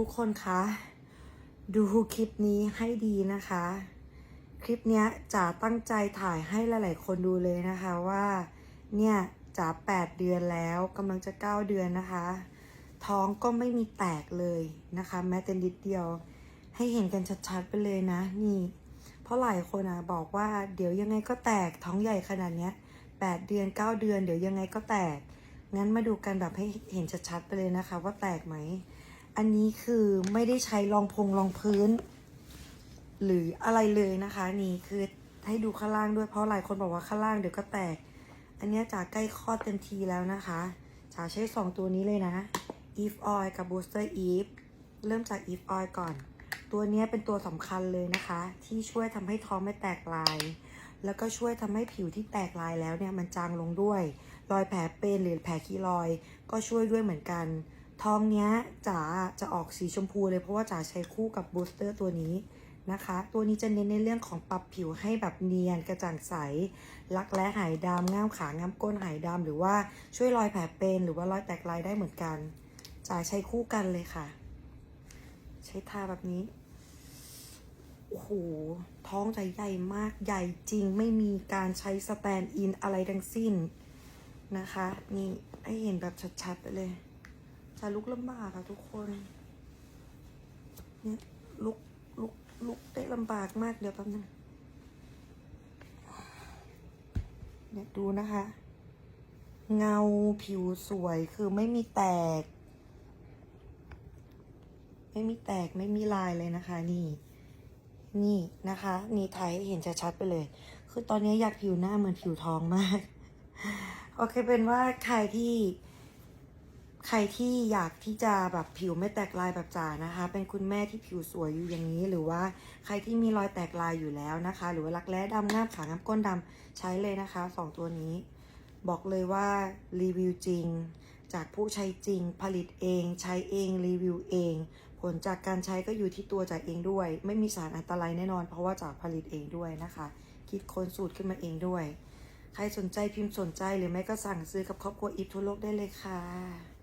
ทุกคนคะ ดูคลิปนี้ให้ดีนะคะ คลิปนี้จ๋าตั้งใจถ่ายให้หลาย ๆ คนดูเลยนะคะว่า เนี่ยจ๋า8เดือนแล้วกำลังจะ9เดือนนะคะ ท้องก็ไม่มีแตกเลยนะคะ แม้แต่นิดเดียว ให้เห็นกันชัด ๆ ไปเลยนะ นี่ เพราะหลายคนอะบอกว่าเดี๋ยวยังไงก็แตกท้องใหญ่ขนาดเนี้ย8เดือน9เดือน เดี๋ยวยังไงก็แตกงั้นมาดูกันแบบให้เห็นชัดๆไปเลยนะคะ ว่าแตกไหม อันนี้คือไม่ได้ใช้รองพงรองพื้น หรืออะไรเลยนะคะนี่คือให้ดูข้างล่างด้วยเพราะหลายคนบอกว่าข้างล่างเดี๋ยวก็แตก อันนี้จ๋าใกล้คลอดเต็มทีแล้วนะคะจ๋าใช้สองตัวนี้เลยนะ Eve Oil กับ Booster Eve เริ่มจาก Eve Oil ก่อน ตัวนี้เป็นตัวสำคัญเลยนะคะ ที่ช่วยทำให้ท้องไม่แตกลาย แล้วก็ช่วยทำให้ผิวที่แตกลายแล้วเนี่ยมันจางลงด้วย รอยแผลเป็นหรือแผลคีรอย ก็ช่วยด้วยเหมือนกัน ท้องเนี้ยจ๋าจะออกสีชมพูเลยเพราะว่าจ๋าใช้คู่กับบูสเตอร์ตัวนี้นะคะ ตัวนี้จะเน้นในเรื่องของปรับผิวให้แบบเนียนกระจ่างใส รักแร้หายดำง่ามขาง่ามก้นหายดำหรือว่าช่วยรอยแผลเป็นหรือว่ารอยแตกลายได้เหมือนกันจ๋าใช้คู่กันเลยค่ะ ใช้ทาแบบนี้โอ้โหท้องจะใหญ่มากใหญ่จริงไม่มีการใช้สแตนด์อินอะไรทั้งสิ้นนะคะ นี่ให้เห็นแบบชัดๆไปเลย จะลุกลำบากค่ะทุกคนเนี่ยลุกลุกลุกได้ลำบากมากเดี๋ยวแป๊บนึงเนี่ยดูนะคะ เงาผิวสวยคือไม่มีแตก ไม่มีแตกไม่มีลายเลยนะคะ นี่ นี่นะคะ นี่ไทยเห็นชัดๆไปเลย คือตอนนี้อยากผิวหน้าเหมือนผิวทองมาก โอเคเป็นว่าใครที่ ใครที่อยากที่จะแบบผิวไม่แตกลายแบบจ๋านะคะ เป็นคุณแม่ที่ผิวสวยอยู่อย่างนี้ หรือว่าใครที่มีรอยแตกลายอยู่แล้วนะคะ หรือว่ารักแร้ดำง่ามขาง่ามก้นดำใช้เลยนะคะสองตัวนี้ บอกเลยว่ารีวิวจริง จากผู้ใช้จริง ผลิตเอง ใช้เองรีวิวเอง ผลจากการใช้ก็อยู่ที่ตัวจากเองด้วย ไม่มีสารอันตรายแน่นอน เพราะว่าจากผลิตเองด้วยนะคะ คิดค้นสูตรขึ้นมาเองด้วย ใครสนใจพิมพ์สนใจหรือไม่ก็สั่งซื้อกับครอบครัวอีฟทั่วโลกได้เลยค่ะ